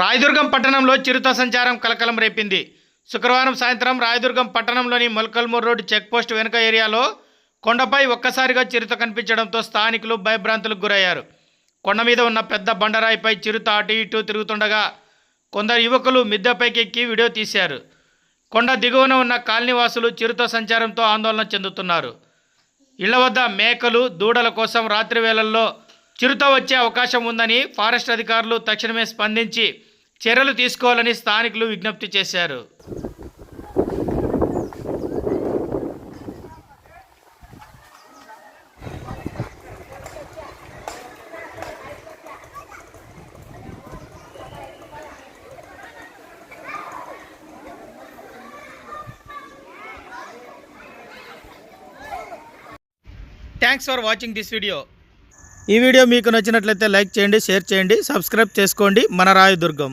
రాయదుర్గం పట్టణంలో చిరుత సంచారం కలకలం రేపింది. శుక్రవారం సాయంత్రం రాయదుర్గం పట్టణంలోని మొలకల్మూర్ రోడ్డు చెక్పోస్ట్ వెనుక ఏరియాలో కొండపై ఒక్కసారిగా చిరుత కనిపించడంతో స్థానికులు భయభ్రాంతులకు గురయ్యారు. కొండ మీద ఉన్న పెద్ద బండరాయిపై చిరుత అటు ఇటు తిరుగుతుండగా కొందరు యువకులు మిద్దెపైకి ఎక్కి వీడియో తీశారు. కొండ దిగువన ఉన్న కాలనీవాసులు చిరుత సంచారంతో ఆందోళన చెందుతున్నారు. ఇళ్ళ వద్ద మేకలు దూడల కోసం రాత్రి వేళల్లో చిరుత వచ్చే అవకాశం ఉందని ఫారెస్ట్ అధికారులు తక్షణమే స్పందించి చర్యలు తీసుకోవాలని స్థానికులు విజ్ఞప్తి చేశారు. Thanks for watching this video ఈ వీడియో మీకు నచ్చినట్లయితే లైక్ చేయండి షేర్ చేయండి సబ్స్క్రైబ్ చేసుకోండి. మన రాయదుర్గం.